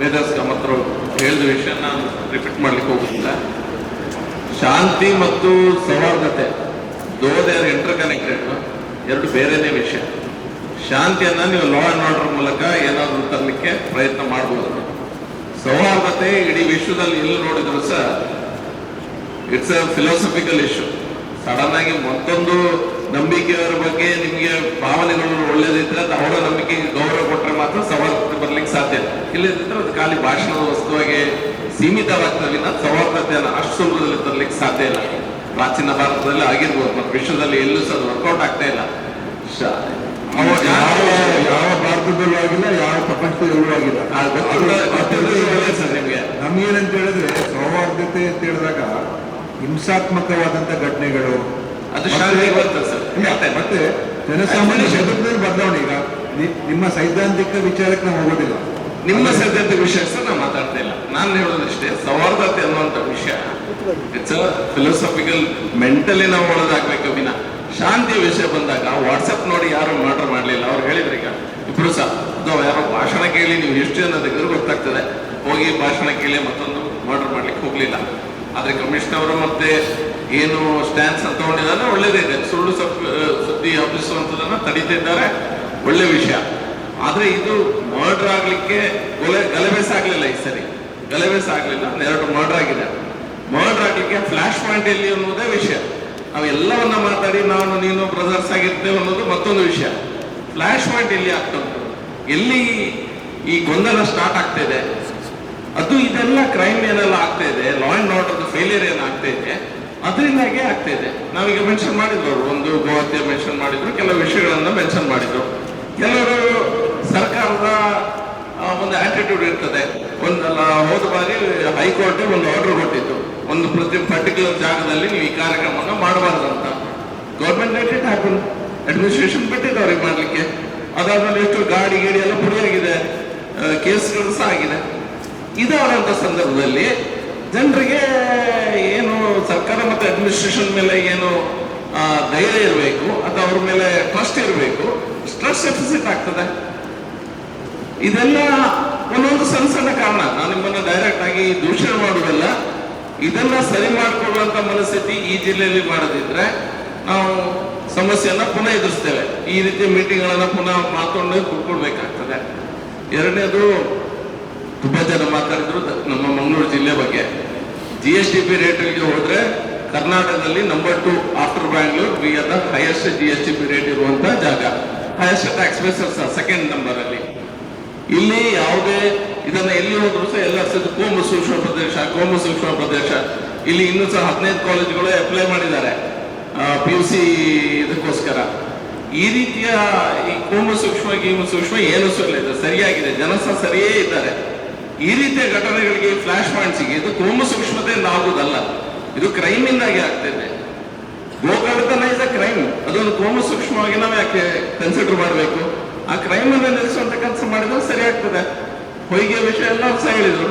ವೇದರ್ಸ್ ಗಮತ್ರ ಹೇಳಿದ ವಿಷಯ ನಾನು ರಿಪೀಟ್ ಮಾಡ್ಲಿಕ್ಕೆ ಹೋಗುದಿಲ್ಲ. ಶಾಂತಿ ಮತ್ತು ಸೌಹಾರ್ದತೆ though they are inter connected ಎರಡು ಬೇರೆನೇ ವಿಷಯ. ಶಾಂತಿಯನ್ನ ನೀವು ಲಾ ಅಂಡ್ ಆರ್ಡರ್ ಮೂಲಕ ಏನಾದರೂ ತರಲಿಕ್ಕೆ ಪ್ರಯತ್ನ ಮಾಡ್ಬೋದು. ಸೌಹಾರ್ದತೆ ಇಡೀ ವಿಶ್ವದಲ್ಲಿ ಎಲ್ಲಿ ನೋಡಿದ್ರು ಸಹ it's a philosophical issue sudden ಆಗಿ ಮತ್ತೊಂದು ನಂಬಿಕೆಯವರ ಬಗ್ಗೆ ನಿಮಗೆ ಭಾವನೆಗಳು ಒಳ್ಳೇದಿದ್ರೆ ಅವರ ನಂಬಿಕೆಗೆ ಗೌರವ ಕೊಟ್ಟರೆ ಮಾತ್ರ ಸವಾಲು ಬರ್ಲಿಕ್ಕೆ ಸಾಧ್ಯ. ಇಲ್ಲದಿದ್ರೆ ಅದು ಖಾಲಿ ಭಾಷಣದ ವಸ್ತುವಾಗಿ ಸೀಮಿತವಾಗ್ತದೆ ವಿನ ಸೌಹಾರ್ದತೆಯನ್ನು ಅಷ್ಟು ಸುಲಭದಲ್ಲಿ ತರಲಿಕ್ಕೆ ಸಾಧ್ಯ ಇಲ್ಲ. ಪ್ರಾಚೀನ ಭಾರತದಲ್ಲಿ ಆಗಿರ್ಬೋದು ಮತ್ತು ವಿಶ್ವದಲ್ಲಿ ಎಲ್ಲೂ ಸಹ ವರ್ಕೌಟ್ ಆಗ್ತಾ ಇಲ್ಲ. ಯಾವ ಭಾರತದಲ್ಲೂ ಆಗಿಲ್ಲ ಯಾವ ಪ್ರಪಂಚದಲ್ಲೂ ಆಗಿಲ್ಲ. ನಿಮ್ಗೆ. ನಮ್ಗೇನಂತ ಹೇಳಿದ್ರೆ ಸೌಹಾರ್ದತೆ ಅಂತ ಹೇಳಿದಾಗ ಹಿಂಸಾತ್ಮಕವಾದಂತ ಘಟನೆಗಳು ಅದು ಶಾಲೆಗೆ ಬರ್ತದೆ ಇಲ್ಲ, ಮತ್ತೆ ಜನಸಾಮಾನ್ಯ ಶಬ್ದದಲ್ಲಿ ಬದಲಾವಣೆ ಈಗ. ನಿಮ್ಮ ಸೈದ್ಧಾಂತಿಕ ವಿಚಾರಕ್ಕೆ ನಾವು ಹೋಗೋದಿಲ್ಲ. ನಿಮ್ಮ ಸೈದ್ಧಾಂತಿಕ ವಿಷಯ ಸಹ ನಾನು ಮಾತಾಡ್ತಾ ಇಲ್ಲ. ನಾನು ಹೇಳೋದಷ್ಟೇ ಸೌಹಾರ್ದತೆ ಅನ್ನುವಂಥ ವಿಷಯ ಇಟ್ಸ್ ಅ ಫಿಲೋಸಫಿಕಲ್ ಮೆಂಟಲಿ ನಾವು ಒಳದಾಗ್ಬೇಕು ವಿನ. ಶಾಂತಿಯ ವಿಷಯ ಬಂದಾಗ ವಾಟ್ಸಪ್ ನೋಡಿ ಯಾರು ಮರ್ಡರ್ ಮಾಡಲಿಲ್ಲ. ಅವ್ರು ಹೇಳಿದ್ರು ಈಗ ಇಬ್ರು ಸಹ ಅಥವಾ ಯಾರೋ ಭಾಷಣ ಕೇಳಿ ನೀವು ಎಷ್ಟು ಜನ ಗೊತ್ತಾಗ್ತದೆ. ಹೋಗಿ ಭಾಷಣ ಕೇಳಿ ಮತ್ತೊಂದು ಮರ್ಡರ್ ಮಾಡ್ಲಿಕ್ಕೆ ಹೋಗ್ಲಿಲ್ಲ. ಆದ್ರೆ ಕಮಿಷನರ್ ಅವರು ಮತ್ತೆ ಏನು ಸ್ಟ್ಯಾನ್ಸ್ ತಗೊಂಡಿದ್ದಾರೆ ಒಳ್ಳೇದಿದೆ. ಸುಳ್ಳು ಸುದ್ದಿ ಹಬ್ಬಿಸುವಂಥದ್ದನ್ನ ತಡೀತಿದ್ದಾರೆ ಒಳ್ಳೆ ವಿಷಯ. ಆದರೆ ಇದು ಮರ್ಡರ್ ಆಗಲಿಕ್ಕೆ ಕೊಲೆ ಗಲಭೆಸ್ ಆಗಲಿಲ್ಲ ಈ ಸರಿ. ಗಲಭೆಸ್ ಆಗಲಿಲ್ಲ ಎರಡು ಮರ್ಡರ್ ಆಗಿದೆ. ಮರ್ಡರ್ ಆಗಲಿಕ್ಕೆ ಫ್ಲಾಶ್ ಪಾಯಿಂಟ್ ಎಲ್ಲಿ ಅನ್ನೋದೇ ವಿಷಯ. ನಾವೆಲ್ಲವನ್ನ ಮಾತಾಡಿ ನಾನು, ನೀನು ಬ್ರದರ್ಸ್ ಆಗಿರ್ತೇವೆ ಅನ್ನೋದು ಮತ್ತೊಂದು ವಿಷಯ. ಫ್ಲಾಶ್ ಪಾಯಿಂಟ್ ಎಲ್ಲಿ ಆಗ್ತಾ ಎಲ್ಲಿ ಈ ಗೊಂದಲ ಸ್ಟಾರ್ಟ್ ಆಗ್ತಾ ಇದೆ? ಅದು ಇದೆಲ್ಲ ಕ್ರೈಮ್ ಏನೆಲ್ಲ ಆಗ್ತಾ ಇದೆ? ಲಾ ಅಂಡ್ ಆರ್ಡರ್ ಫೇಲಿಯರ್ ಏನಾಗ್ತಾ ಇದೆ? ಅದರಿಂದಾಗೆ ಆಗ್ತಾ ಇದೆ? ನಾವೀಗ ಮೆನ್ಷನ್ ಮಾಡಿದ್ರು ಒಂದು ಗೋಹತ್ಯೆ ಮೆನ್ಷನ್ ಮಾಡಿದ್ರು, ಕೆಲವು ವಿಷಯಗಳನ್ನ ಮೆನ್ಷನ್ ಮಾಡಿದ್ರು. ಕೆಲವರು ಸರ್ಕಾರದ ಒಂದು ಆಟಿಟ್ಯೂಡ್ ಇರ್ತದೆ. ಒಂದಲ್ಲ, ಹೋದ ಬಾರಿ ಹೈಕೋರ್ಟ್ ಒಂದು ಆರ್ಡರ್ ಕೊಟ್ಟಿತ್ತು. ಒಂದು ಪ್ರತಿ ಪರ್ಟಿಕ್ಯುಲರ್ ಜಾಗದಲ್ಲಿ ನೀವು ಈ ಕಾರ್ಯಕ್ರಮವನ್ನು ಮಾಡಬಾರ್ದು ಅಂತ ಗೌರ್ಮೆಂಟ್ ಲೆಟ್ ಹ್ಯಾಪನ್ ಅಡ್ಮಿನಿಸ್ಟ್ರೇಷನ್ ಬಿಟ್ಟಿದ್ದು ಅವ್ರಿಗೆ ಮಾಡಲಿಕ್ಕೆ. ಅದಾದ್ಮೇಲೆ ಎಷ್ಟು ಗಾಡಿ, ಗೀಡಿ ಎಲ್ಲ ಪುಡಿಯಾಗಿದೆ. ಕೇಸ್ಗಳು ಸಹ ಆಗಿದೆ. ಇದಾದಂಥ ಸಂದರ್ಭದಲ್ಲಿ ಜನರಿಗೆ ಏನು ಸರ್ಕಾರ ಮತ್ತು ಅಡ್ಮಿನಿಸ್ಟ್ರೇಷನ್ ಮೇಲೆ ಏನು ಧೈರ್ಯ ಇರಬೇಕು ಅಥವಾ ಅವ್ರ ಮೇಲೆ ಟ್ರಸ್ಟ್ ಇರಬೇಕು ಸ್ಟ್ರೆಸ್ ಡೆಫಿಸಿಟ್ ಆಗ್ತದೆ. ಇದೆಲ್ಲ ಒಂದೊಂದು ಸಣ್ಣ ಸಣ್ಣ ಕಾರಣ. ನಾನು ನಿಮ್ಮನ್ನ ಡೈರೆಕ್ಟ್ ಆಗಿ ದೂಷಣೆ ಮಾಡುವುದಲ್ಲ. ಇದನ್ನ ಸರಿ ಮಾಡಿಕೊಳ್ಳುವಂತ ಮನಸ್ಥಿತಿ ಈ ಜಿಲ್ಲೆಯಲ್ಲಿ ಮಾಡದಿದ್ರೆ ನಾವು ಸಮಸ್ಯೆಯನ್ನ ಪುನಃ ಎದುರಿಸ್ತೇವೆ. ಈ ರೀತಿ ಮೀಟಿಂಗ್ಗಳನ್ನ ಪುನಃ ಮಾತುಕೊಂಡು ಕೂತ್ಕೊಳ್ಬೇಕಾಗ್ತದೆ ಎರಡನೇದು ತುಂಬಾ ಜನ ಮಾತಾಡಿದ್ರು ನಮ್ಮ ಮಂಗಳೂರು ಜಿಲ್ಲೆ ಬಗ್ಗೆ. ಜಿ ಎಸ್ ಟಿ ಪಿ ರೇಟ್ಗೆ ಹೋದ್ರೆ ಕರ್ನಾಟಕದಲ್ಲಿ number two after Bangalore we are the highest G S T P rate ಇರುವಂತ ಜಾಗ. ಹೈಯೆಸ್ಟ್ ಟ್ಯಾಕ್ಸ್ ಬೇಸರ್ಸ್ ಸೆಕೆಂಡ್ ನಂಬರ್ ಅಲ್ಲಿ. ಇಲ್ಲಿ ಯಾವುದೇ ಇದನ್ನ ಎಲ್ಲಿ ಹೋದ್ರು ಸಹ ಎಲ್ಲ ಕೋಮು ಸೂಕ್ಷ್ಮ ಪ್ರದೇಶ ಕೋಮು ಸೂಕ್ಷ್ಮ ಪ್ರದೇಶ ಇಲ್ಲಿ ಇನ್ನೂ ಸಹ ಹದಿನೈದು ಕಾಲೇಜುಗಳು ಅಪ್ಲೈ ಮಾಡಿದ್ದಾರೆ. ಪಿ ಯು ಸಿ ಇದಕ್ಕೋಸ್ಕರ. ಈ ರೀತಿಯ ಈ ಕೋಮು ಸೂಕ್ಷ್ಮ, ಗೀಮು ಸೂಕ್ಷ್ಮ ಏನು ಸರಿಯಾಗಿದೆ. ಜನ ಸಹ ಸರಿಯೇ ಇದ್ದಾರೆ. ಈ ರೀತಿಯ ಘಟನೆಗಳಿಗೆ ಫ್ಲಾಶ್ ಪಾಯಿಂಟ್ಸಿಗೆ ಇದು ಕೋಮ ಸೂಕ್ಷ್ಮತೆಯಿಂದ ಆಗುವುದಲ್ಲ. ಇದು ಕ್ರೈಮ್ ಇಂದಾಗಿ ಆಗ್ತಿದೆ ಗೋಕರ್ತನ ಇಸ್ ಅ ಕ್ರೈಮ್ ಅದೊಂದು ಕೋಮ ಸೂಕ್ಷ್ಮವಾಗಿ ನಾವು ಯಾಕೆ ಕನ್ಸಿಡರ್ ಮಾಡಬೇಕು? ಆ ಕ್ರೈಮ್ ಅನ್ನು ನಿಲ್ಲಿಸುವಂತ ಕೆಲಸ ಮಾಡಿದ್ರೆ ಸರಿ ಆಗ್ತದೆ. ಹೊಯ್ಗೆ ವಿಷಯ ಎಲ್ಲ ಸಹ ಹೇಳಿದ್ರು.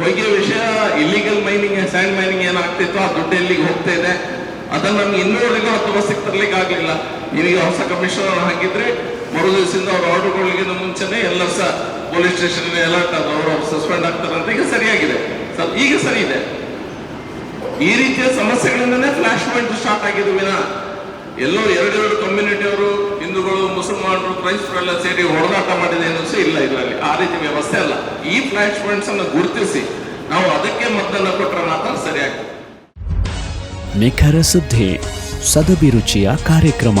ಹೊಯ್ಗೆ ವಿಷಯ ಇಲ್ಲಿಗಲ್ ಮೈನಿಂಗ್ ಸ್ಯಾಂಡ್ ಮೈನಿಂಗ್ ಏನಾಗ್ತಿತ್ತು, ಆ ದುಡ್ಡು ಎಲ್ಲಿಗೆ ಹೋಗ್ತಾ ಇದೆ? ಅದನ್ನ ನಮ್ಗೆ ಇನ್ನೂವರೆಗೂ ಹತ್ತು ಬಸ್ಸಿಗೆ ತರ್ಲಿಕ್ಕೆ ಆಗ್ಲಿಲ್ಲ. ನೀವು ಹೊಸ ಕಮಿಷನರ್ ಹಾಕಿದ್ರೆ ಮರು ದಿವಸದಿಂದ ಅವ್ರ ಕೊಡ್ಲಿಕ್ಕಿಂತ ಮುಂಚೆನೆ ಎಲ್ಲ ಸಹ ಪೊಲೀಸ್ ಸ್ಟೇಷನ್ ಅಲರ್ಟ್ ಆದ್ರು ಅವರು ಸಸ್ಪೆಂಡ್ ಆಗ್ತಾರೆ ಅಂತ ಈಗ ಸರಿಯಾಗಿದೆ. ಸರ್, ಈಗ ಸರಿ ಇದೆ. ಈ ರೀತಿಯ ಸಮಸ್ಯೆಗಳಿಂದನೇ ಫ್ಲಾಶ್ ಪಾಯಿಂಟ್ ಸ್ಟಾರ್ಟ್ ಆಗಿದ್ದು ವಿನ ಎಲ್ಲೋ ಎರಡೆರಡು ಕಮ್ಯುನಿಟಿ ಅವರು, ಹಿಂದೂಗಳು, ಮುಸಲ್ಮಾನರು ಕ್ರೈಸ್ತರು ಎಲ್ಲ ಸೇರಿ ಹೊಡೆದಾಟ ಮಾಡಿದೆ ಅನ್ನೋಸು ಇಲ್ಲ ಇದರಲ್ಲಿ. ಆ ರೀತಿ ವ್ಯವಸ್ಥೆ ಅಲ್ಲ. ಈ ಫ್ಲಾಶ್ ಪಾಯಿಂಟ್ಸ್ ಅನ್ನು ಗುರುತಿಸಿ ನಾವು ಅದಕ್ಕೆ ಮದ್ದನ್ನು ಕೊಟ್ಟರೆ ಮಾತ್ರ ಸರಿಯಾಗ್ತದೆ. ನಿಖರ ಸುದ್ದಿ, ಸದಭಿರುಚಿಯ ಕಾರ್ಯಕ್ರಮ.